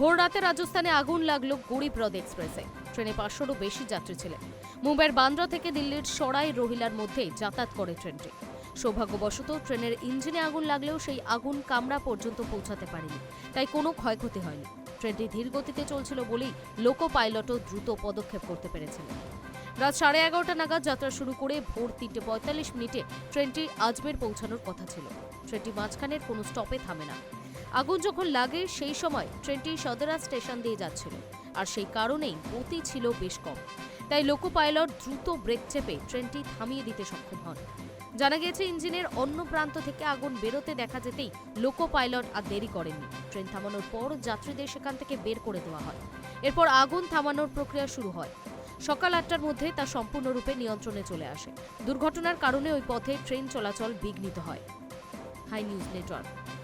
ভোর রাতে রাজস্থানে আগুন লাগল গরিবরথ এক্সপ্রেসে। ট্রেনে পাঁচশোরও বেশি যাত্রী ছিলেন। মুম্বাইয়ের বান্দ্রা থেকে দিল্লির সরাই রোহিলার মধ্যে যাতায়াত করে ট্রেনটি। সৌভাগ্যবশত ট্রেনের ইঞ্জিনে আগুন লাগলেও সেই আগুন কামরা পর্যন্ত পৌঁছাতে পারেনি। তাই কোনো ক্ষয়ক্ষতি হয়নি। ট্রেনটি ধীর গতিতে চলছিল বলেই লোকো পাইলটও দ্রুত পদক্ষেপ করতে পেরেছিলেন রাত সাড়ে এগারোটা নাগাদ যাত্রা শুরু করে ভোর তিনটে পঁয়তাল্লিশ মিনিটে ট্রেনটি আজমের পৌঁছানোর কথা ছিল। ট্রেনটি মাঝখানের কোনো স্টপে থামে না। আগুন যখন লাগে, সেই সময় ট্রেনটি সদরা স্টেশন দিয়ে যাচ্ছিল। আর সেই কারণেই গতি ছিল বেশ কম। তাই লোকো পাইলট দ্রুত ব্রেক চেপে ট্রেনটি থামিয়ে দিতে সক্ষম হন। জানা গেছে ইঞ্জিনের অন্য প্রান্ত থেকে আগুন বেরোতে দেখা যেতেই লোকো পাইলট আর দেরি করেননি। ট্রেন থামানোর পর যাত্রীদের সেখান থেকে বের করে দেওয়া হয়। এরপর আগুন থামানোর প্রক্রিয়া শুরু হয়। সকাল আটটার মধ্যে তা সম্পূর্ণরূপে নিয়ন্ত্রণে চলে আসে। দুর্ঘটনার কারণে ওই পথে ট্রেন চলাচল বিঘ্নিত হয়। Hi news network.